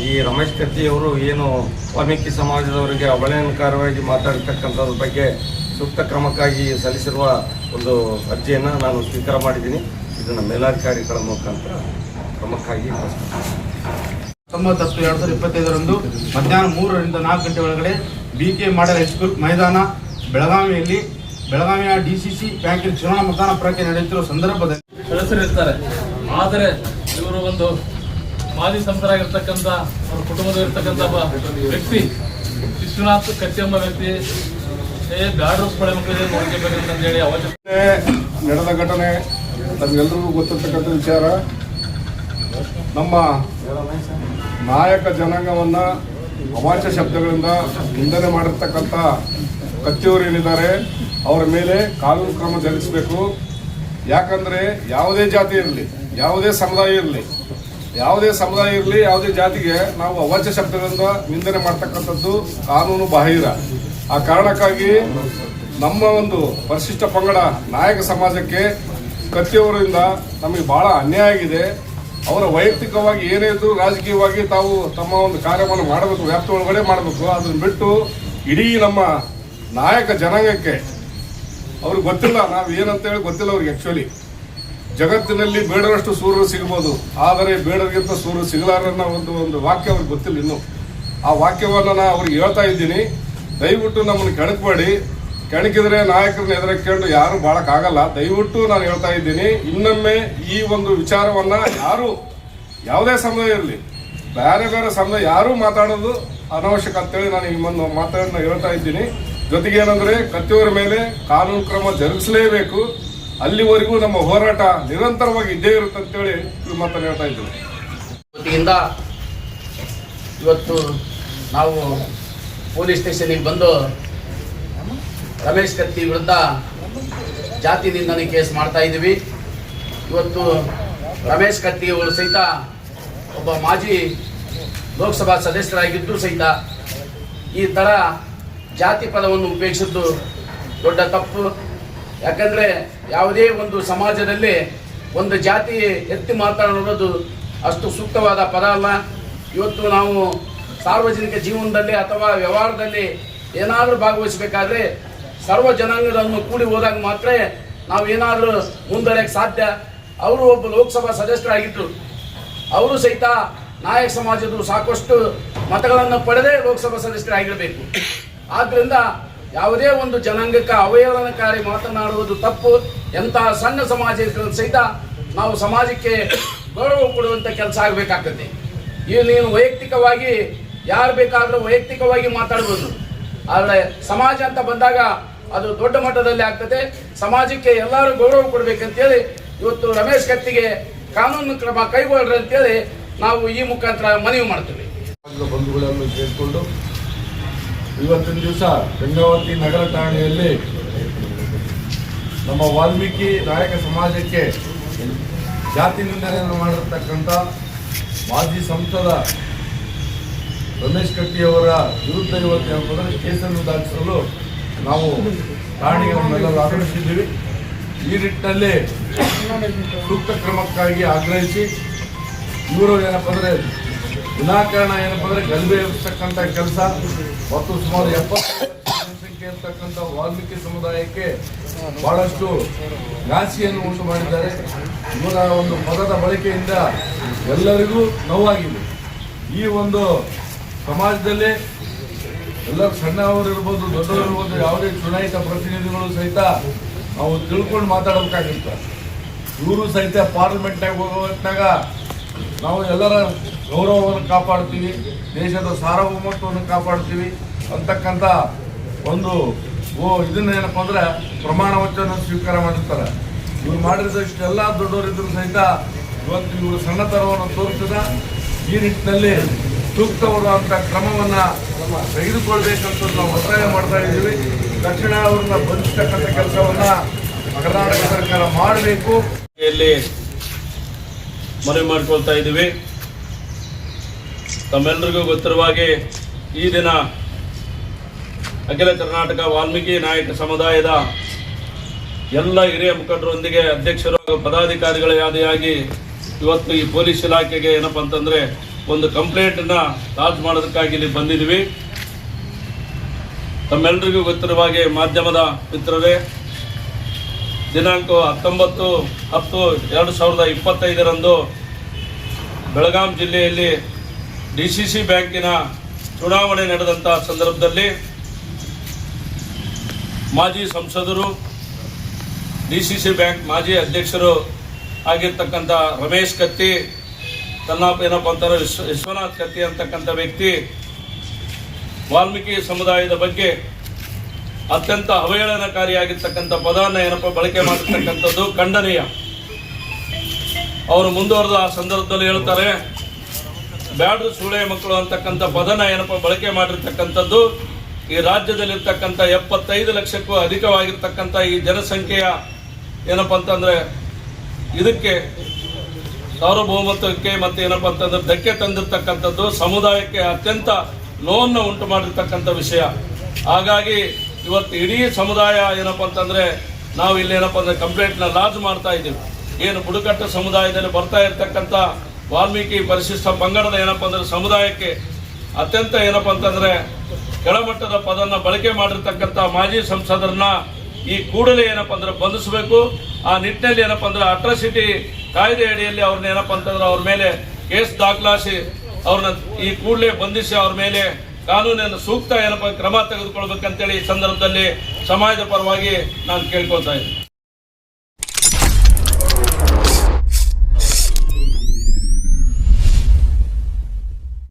ಈ ರಮೇಶ್ ಕತ್ತಿ ಅವರು ಏನು ವಾಲ್ಮೀಕಿ ಸಮಾಜದವರಿಗೆ ಅವಲಂಕಾರವಾಗಿ ಮಾತಾಡ್ತಕ್ಕಂಥದ್ರ ಬಗ್ಗೆ ಸೂಕ್ತ ಕ್ರಮಕ್ಕಾಗಿ ಸಲ್ಲಿಸಿರುವ ಒಂದು ಅರ್ಜಿಯನ್ನು ನಾನು ಸ್ವೀಕಾರ ಮಾಡಿದ್ದೀನಿ. ಇದನ್ನು ಮೇಲಾಧಿಕಾರಿಗಳ ಮುಖಾಂತರ ಕ್ರಮಕ್ಕಾಗಿ. ಹತ್ತೊಂಬತ್ತು ಹತ್ತು ಎರಡು ಸಾವಿರದ ಇಪ್ಪತ್ತೈದರಂದು ಮಧ್ಯಾಹ್ನ ಮೂರರಿಂದ ನಾಲ್ಕು ಗಂಟೆ ಒಳಗಡೆ ಬಿ ಕೆ ಮಾಡೆಲ್ ಹೈಸ್ಕೂಲ್ ಮೈದಾನ ಬೆಳಗಾವಿಯಲ್ಲಿ ಬೆಳಗಾವಿಯ ಡಿ ಸಿ ಡಿಸಿಸಿ ಬ್ಯಾಂಕಿನ ಚುನಾವಣಾ ಮತದಾನ ಪ್ರಕ್ರಿಯೆ ನಡೆಯುತ್ತಿರುವ ಸಂದರ್ಭದಲ್ಲಿ ಸದಸ್ಯರಿರ್ತಾರೆ ಆದರೆ ಇವರು ಒಂದು ಮಾಜಿ ಸಂಸದರಾಗಿರ್ತಕ್ಕಂಥ ಅವರ ಕುಟುಂಬದಲ್ಲಿರ್ತಕ್ಕಂಥ ವ್ಯಕ್ತಿ ವಿಶ್ವನಾಥ್ ಕತ್ತಿ ಎಂಬ ವ್ಯಕ್ತಿ ಏ ಪಡೆ ಮಕ್ಕಳಿಗೆ ಅಂತ ಹೇಳಿ ಅವಶ್ಯ ನಡೆದ ಘಟನೆ ನಮಗೆಲ್ಲರಿಗೂ ಗೊತ್ತಿರ್ತಕ್ಕಂಥ ವಿಚಾರ, ನಮ್ಮ ನಾಯಕ ಜನಾಂಗವನ್ನು ಅವಾಚ್ಯ ಶಬ್ದಗಳಿಂದ ನಿಂದನೆ ಮಾಡಿರ್ತಕ್ಕಂಥ ಕತ್ತಿಯವರು ಏನಿದ್ದಾರೆ, ಅವರ ಮೇಲೆ ಕಾನೂನು ಕ್ರಮ ಜರುಗಿಸಬೇಕು. ಯಾಕಂದ್ರೆ ಯಾವುದೇ ಜಾತಿ ಇರಲಿ, ಯಾವುದೇ ಸಮುದಾಯ ಇರಲಿ, ಯಾವುದೇ ಸಮುದಾಯ ಇರಲಿ, ಯಾವುದೇ ಜಾತಿಗೆ ನಾವು ಅವಾಚ್ಯ ಶಬ್ದಗಳಿಂದ ನಿಂದನೆ ಮಾಡ್ತಕ್ಕಂಥದ್ದು ಕಾನೂನು ಬಾಹಿರ. ಆ ಕಾರಣಕ್ಕಾಗಿ ನಮ್ಮ ಒಂದು ಪರಿಶಿಷ್ಟ ಪಂಗಡ ನಾಯಕ ಸಮಾಜಕ್ಕೆ ಕತ್ತಿಯವರಿಂದ ನಮಗೆ ಬಹಳ ಅನ್ಯಾಯ ಆಗಿದೆ. ಅವರ ವೈಯಕ್ತಿಕವಾಗಿ ಏನೇ ಇದ್ರು ರಾಜಕೀಯವಾಗಿ ತಾವು ತಮ್ಮ ಒಂದು ಕಾರ್ಯವನ್ನು ಮಾಡಬೇಕು, ವ್ಯಾಪ್ತಿ ಒಳಗಡೆ ಮಾಡಬೇಕು. ಅದನ್ನು ಬಿಟ್ಟು ಇಡೀ ನಮ್ಮ ನಾಯಕ ಜನಾಂಗಕ್ಕೆ ಅವ್ರಿಗೆ ಗೊತ್ತಿಲ್ಲ, ನಾವು ಏನಂತ ಹೇಳಿ ಗೊತ್ತಿಲ್ಲ ಅವ್ರಿಗೆ ಆಕ್ಚುಲಿ ಜಗತ್ತಿನಲ್ಲಿ ಬೇಡರಷ್ಟು ಸೂರ್ಯರು ಸಿಗಬಹುದು ಆದರೆ ಬೇಡರಿಗಿಂತ ಸೂರ್ಯರು ಸಿಗಲಾರನ್ನ ಒಂದು ಒಂದು ವಾಕ್ಯ ಅವ್ರಿಗೆ ಗೊತ್ತಿಲ್ಲ ಇನ್ನು. ಆ ವಾಕ್ಯವನ್ನು ನಾ ಅವ್ರಿಗೆ ಹೇಳ್ತಾ ಇದ್ದೀನಿ. ದಯವಿಟ್ಟು ನಮ್ಮನ್ನು ಕೆಣಕಬೇಡಿ. ಕೆಣಕಿದ್ರೆ ನಾಯಕರನ್ನ ಎದುರಕ್ಕೊಂಡು ಯಾರು ಬಾಳಕ್ಕಾಗಲ್ಲ. ದಯವಿಟ್ಟು ನಾನು ಹೇಳ್ತಾ ಇದ್ದೀನಿ, ಇನ್ನೊಮ್ಮೆ ಈ ಒಂದು ವಿಚಾರವನ್ನ ಯಾರು, ಯಾವುದೇ ಸಮುದಾಯ ಇರಲಿ, ಬೇರೆ ಬೇರೆ ಸಮುದಾಯ ಯಾರೂ ಮಾತಾಡೋದು ಅನವಶ್ಯಕ ಅಂತೇಳಿ ನಾನು ಈ ಒಂದು ಮಾತನ್ನ ಹೇಳ್ತಾ ಇದ್ದೀನಿ. ಜೊತೆಗೆ ಏನಂದ್ರೆ, ಕತ್ತಿಯವರ ಮೇಲೆ ಕಾನೂನು ಕ್ರಮ ಜರುಗಿಸಲೇಬೇಕು. ಅಲ್ಲಿವರೆಗೂ ನಮ್ಮ ಹೋರಾಟ ನಿರಂತರವಾಗಿ ಇದ್ದೇ ಇರುತ್ತೆ ಅಂತೇಳಿ ಈ ಮಾತನ್ನು ಹೇಳ್ತಾ ಇದ್ದೀನಿ. ಇವತ್ತು ನಾವು ಪೊಲೀಸ್ ಸ್ಟೇಷನಿಗೆ ಬಂದು ರಮೇಶ್ ಕತ್ತಿ ವಿರುದ್ಧ ಜಾತಿ ನಿಂದನೆ ಕೇಸ್ ಮಾಡ್ತಾ ಇದ್ದೀವಿ. ಇವತ್ತು ರಮೇಶ್ ಕತ್ತಿ ಅವರು ಸಹಿತ ಒಬ್ಬ ಮಾಜಿ ಲೋಕಸಭಾ ಸದಸ್ಯರಾಗಿದ್ದು ಸಹಿತ ಈ ಥರ ಜಾತಿ ಪದವನ್ನು ಉಪಯೋಗಿಸಿದ್ದು ದೊಡ್ಡ ತಪ್ಪು. ಯಾಕಂದರೆ ಯಾವುದೇ ಒಂದು ಸಮಾಜದಲ್ಲಿ ಒಂದು ಜಾತಿ ಎತ್ತಿ ಮಾತನಾಡೋದು ಅಷ್ಟು ಸೂಕ್ತವಾದ ಪದ ಅಲ್ಲ. ಇವತ್ತು ನಾವು ಸಾರ್ವಜನಿಕ ಜೀವನದಲ್ಲಿ ಅಥವಾ ವ್ಯವಹಾರದಲ್ಲಿ ಏನಾದರೂ ಭಾಗವಹಿಸಬೇಕಾದ್ರೆ ಸರ್ವ ಜನಾಂಗದನ್ನು ಕೂಡಿ ಹೋದಾಗ ಮಾತ್ರ ನಾವು ಏನಾದರೂ ಮುಂದುವರೆಯಕ್ಕೆ ಸಾಧ್ಯ. ಅವರು ಒಬ್ಬ ಲೋಕಸಭಾ ಸದಸ್ಯರಾಗಿದ್ದರು ಅವರು ಸಹಿತ ನಾಯಕ ಸಮಾಜದ ಸಾಕಷ್ಟು ಮತಗಳನ್ನು ಪಡೆದೇ ಲೋಕಸಭಾ ಸದಸ್ಯರಾಗಿರಬೇಕು ಆದ್ದರಿಂದ ಯಾವುದೇ ಒಂದು ಜನಾಂಗಕ್ಕೆ ಅವಹೇಳನಕಾರಿ ಮಾತನಾಡುವುದು ತಪ್ಪು. ಎಂತಹ ಸಣ್ಣ ಸಮಾಜ ಸಹಿತ ನಾವು ಸಮಾಜಕ್ಕೆ ಗೌರವ ಕೊಡುವಂಥ ಕೆಲಸ ಆಗಬೇಕಾಗ್ತದೆ. ಈಗ ನೀನು ವೈಯಕ್ತಿಕವಾಗಿ ಯಾರು ಬೇಕಾದರೂ ವೈಯಕ್ತಿಕವಾಗಿ ಮಾತಾಡ್ಬೋದು. ಆದರೆ ಸಮಾಜ ಅಂತ ಬಂದಾಗ ಅದು ದೊಡ್ಡ ಮಟ್ಟದಲ್ಲಿ ಆಗ್ತದೆ. ಸಮಾಜಕ್ಕೆ ಎಲ್ಲರೂ ಗೌರವ ಕೊಡಬೇಕಂತೇಳಿ ಇವತ್ತು ರಮೇಶ್ ಕತ್ತಿಗೆ ಕಾನೂನು ಕ್ರಮ ಕೈಗೊಳ್ಳ್ರಿ ಅಂತೇಳಿ ನಾವು ಈ ಮುಖಾಂತರ ಮನವಿ ಮಾಡ್ತೀವಿ. ಬಂಧುಗಳನ್ನು ಸೇರಿಕೊಂಡು ಇವತ್ತಿನ ದಿವಸ ಗಂಗಾವತಿ ನಗರ ಠಾಣೆಯಲ್ಲಿ ನಮ್ಮ ವಾಲ್ಮೀಕಿ ನಾಯಕ ಸಮಾಜಕ್ಕೆ ಜಾತಿ ನಿಂದನೆಯನ್ನು ಮಾಡಿರ್ತಕ್ಕಂಥ ಮಾಜಿ ಸಂಸದ ರಮೇಶ್ ಕಟ್ಟಿಯವರ ವಿರುದ್ಧ ಇವತ್ತು ಕೇಸನ್ನು ದಾಖಲಿಸಲು ನಾವು ನಮ್ಮೆಲ್ಲರೂ ಆಗಮಿಸಿದ್ದೀವಿ ಈ ನಿಟ್ಟಿನಲ್ಲಿ ಸೂಕ್ತ ಕ್ರಮಕ್ಕಾಗಿ ಆಗ್ರಹಿಸಿ, ಇವರು ಏನಪ್ಪ ಅಂದರೆ ವಿನಾಕಾರಣ ಏನಪ್ಪ ಅಂದರೆ ಗಲಭೆ ಇರ್ತಕ್ಕಂಥ ಕೆಲಸ, ಮತ್ತು ಸುಮಾರು ಎಪ್ಪತ್ತು ಜನಸಂಖ್ಯೆ ಇರ್ತಕ್ಕಂಥ ವಾಲ್ಮೀಕಿ ಸಮುದಾಯಕ್ಕೆ ಬಹಳಷ್ಟು ಘಾಸಿಯನ್ನು ಉಂಟು ಮಾಡಿದ್ದಾರೆ. ಇವರ ಒಂದು ಪದದ ಬಳಕೆಯಿಂದ ಎಲ್ಲರಿಗೂ ನೋವಾಗಿದೆ. ಈ ಒಂದು ಸಮಾಜದಲ್ಲಿ ಎಲ್ಲರೂ ಸಣ್ಣವರು ಇರ್ಬೋದು, ದೊಡ್ಡವರು ಇರ್ಬೋದು, ಯಾವುದೇ ಚುನಾಯಿತ ಪ್ರತಿನಿಧಿಗಳು ಸಹಿತ ನಾವು ತಿಳ್ಕೊಂಡು ಮಾತಾಡಬೇಕಾಗಿತ್ತು. ಇವರು ಸಹಿತ ಪಾರ್ಲಿಮೆಂಟ್ನಾಗ ಹೋಗೋ ನಾವು ಎಲ್ಲರ ಗೌರವವನ್ನು ಕಾಪಾಡ್ತೀವಿ, ದೇಶದ ಸಾರ್ವಭೌಮತ್ವವನ್ನು ಕಾಪಾಡ್ತೀವಿ ಅಂತಕ್ಕಂಥ ಒಂದು, ಓ, ಇದನ್ನ ಏನಪ್ಪ ಅಂದ್ರೆ ಪ್ರಮಾಣ ವಚನ ಸ್ವೀಕಾರ ಮಾಡಿರ್ತಾರೆ. ಇವ್ರು ಎಲ್ಲ ದೊಡ್ಡವರಿದ್ರು ಸಹಿತ ಇವತ್ತು ಇವರು ಸಣ್ಣತನವನ್ನು ತೋರಿಸಿದ ಈ ನಿಟ್ಟಿನಲ್ಲಿ ಸೂಕ್ತವಾದಂಥ ಕ್ರಮವನ್ನ ತೆಗೆದುಕೊಳ್ಬೇಕಂತ ನಾವು ಒತ್ತಾಯ ಮಾಡ್ತಾ ಇದ್ದೀವಿ. ತಕ್ಷಣ ಅವ್ರನ್ನ ಬಂಧಿಸ್ತಕ್ಕಂಥ ಕೆಲಸವನ್ನ ಕರ್ನಾಟಕ ಸರ್ಕಾರ ಮಾಡಬೇಕು. ಇಲ್ಲಿ ಮನವಿ ಮಾಡಿಕೊಳ್ತಾ ಇದ್ದೀವಿ. ತಮ್ಮೆಲ್ಲರಿಗೂ ಗೊತ್ತಿರುವ ಹಾಗೆ ಈ ದಿನ ಅಖಿಲ ಕರ್ನಾಟಕ ವಾಲ್ಮೀಕಿ ನಾಯಕ ಸಮುದಾಯದ ಎಲ್ಲ ಹಿರಿಯ ಮುಖಂಡರೊಂದಿಗೆ ಅಧ್ಯಕ್ಷರು ಹಾಗೂ ಪದಾಧಿಕಾರಿಗಳ ಯಾದಿಯಾಗಿ ಇವತ್ತು ಈ ಪೊಲೀಸ್ ಇಲಾಖೆಗೆ ಏನಪ್ಪ ಅಂತಂದ್ರೆ ಒಂದು ಕಂಪ್ಲೇಂಟನ್ನು ಲಾಂಚ್ ಮಾಡೋದಕ್ಕಾಗಿ ಇಲ್ಲಿ ಬಂದಿದ್ವಿ ತಮ್ಮೆಲ್ಲರಿಗೂ ಗೊತ್ತಿರುವ ಹಾಗೆ ಮಾಧ್ಯಮದ ಮಿತ್ರರೇ, ದಿನಾಂಕ ಹತ್ತೊಂಬತ್ತು ಹತ್ತು ಎರಡು ಸಾವಿರದ ಇಪ್ಪತ್ತೈದರಂದು ಬೆಳಗಾಂ ಜಿಲ್ಲೆಯಲ್ಲಿ ಡಿ ಸಿ ಸಿ ಬ್ಯಾಂಕಿನ ಚುನಾವಣೆ ನಡೆದಂಥ ಸಂದರ್ಭದಲ್ಲಿ ಮಾಜಿ ಸಂಸದರು, ಡಿ ಸಿ ಸಿ ಬ್ಯಾಂಕ್ ಮಾಜಿ ಅಧ್ಯಕ್ಷರು ಆಗಿರ್ತಕ್ಕಂಥ ರಮೇಶ್ ಕತ್ತಿ ತನ್ನ ಏನಪ್ಪ ಅಂತಾರೆ ವಿಶ್ವ ವಿಶ್ವನಾಥ್ ಕತ್ತಿ ಅಂತಕ್ಕಂಥ ವ್ಯಕ್ತಿ ವಾಲ್ಮೀಕಿ ಸಮುದಾಯದ ಬಗ್ಗೆ ಅತ್ಯಂತ ಅವಹೇಳನಕಾರಿಯಾಗಿರ್ತಕ್ಕಂಥ ಪದನ ಏನಪ್ಪ ಬಳಕೆ ಮಾಡಿರ್ತಕ್ಕಂಥದ್ದು ಖಂಡನೀಯ. ಅವರು ಮುಂದುವರೆದ ಆ ಸಂದರ್ಭದಲ್ಲಿ ಹೇಳ್ತಾರೆ, ಬ್ಯಾಡ್ರು ಸುಳೆ ಮಕ್ಕಳು ಅಂತಕ್ಕಂಥ ಪದನ ಏನಪ್ಪ ಬಳಕೆ ಮಾಡಿರ್ತಕ್ಕಂಥದ್ದು, ಈ ರಾಜ್ಯದಲ್ಲಿರ್ತಕ್ಕಂಥ ಎಪ್ಪತ್ತೈದು ಲಕ್ಷಕ್ಕೂ ಅಧಿಕವಾಗಿರ್ತಕ್ಕಂಥ ಈ ಜನಸಂಖ್ಯೆಯ ಏನಪ್ಪ ಅಂತಂದ್ರೆ ಇದಕ್ಕೆ ಸಾರ್ವಭೌಮತ್ವಕ್ಕೆ ಮತ್ತೆ ಏನಪ್ಪ ಅಂತಂದ್ರೆ ಧಕ್ಕೆ ತಂದಿರ್ತಕ್ಕಂಥದ್ದು ಸಮುದಾಯಕ್ಕೆ ಅತ್ಯಂತ ನೋವನ್ನು ಉಂಟು ಮಾಡಿರ್ತಕ್ಕಂಥ ವಿಷಯ. ಹಾಗಾಗಿ ಇವತ್ತು ಇಡೀ ಸಮುದಾಯ ಏನಪ್ಪ ಅಂತಂದ್ರೆ ನಾವು ಇಲ್ಲಿ ಏನಪ್ಪ ಅಂದ್ರೆ ಕಂಪ್ಲೇಂಟ್ನ ಲಾಜ್ ಮಾಡ್ತಾ ಇದ್ದೀವಿ. ಏನು ಬುಡಕಟ್ಟು ಸಮುದಾಯದಲ್ಲಿ ಬರ್ತಾ ಇರತಕ್ಕಂಥ ವಾಲ್ಮೀಕಿ ಪರಿಶಿಷ್ಟ ಪಂಗಡದ ಏನಪ್ಪ ಅಂದ್ರೆ ಸಮುದಾಯಕ್ಕೆ ಅತ್ಯಂತ ಏನಪ್ಪ ಅಂತಂದ್ರೆ ಕೆಳಮಟ್ಟದ ಪದನ್ನ ಬಳಕೆ ಮಾಡಿರ್ತಕ್ಕಂಥ ಮಾಜಿ ಸಂಸದರನ್ನ ಈ ಕೂಡಲೇ ಏನಪ್ಪ ಅಂದ್ರೆ ಬಂಧಿಸಬೇಕು. ಆ ನಿಟ್ಟಿನಲ್ಲಿ ಏನಪ್ಪ ಅಂದ್ರೆ ಅಟ್ರಾಸಿಟಿ ಕಾಯ್ದೆ ಅಡಿಯಲ್ಲಿ ಅವ್ರನ್ನ ಏನಪ್ಪ ಅಂತಂದ್ರೆ ಅವ್ರ ಮೇಲೆ ಕೇಸ್ ದಾಖಲಾಸಿ ಅವ್ರನ್ನ ಈ ಕೂಡಲೇ ಬಂಧಿಸಿ ಅವ್ರ ಮೇಲೆ ಕಾನೂನಿನ ಸೂಕ್ತ ಏನಪ್ಪ ಕ್ರಮ ತೆಗೆದುಕೊಳ್ಬೇಕಂತೇಳಿ ಈ ಸಂದರ್ಭದಲ್ಲಿ ಸಮಾಜದ ಪರವಾಗಿ ನಾನು ಕೇಳ್ಕೊಳ್ತಾ ಇದ್ದೀನಿ.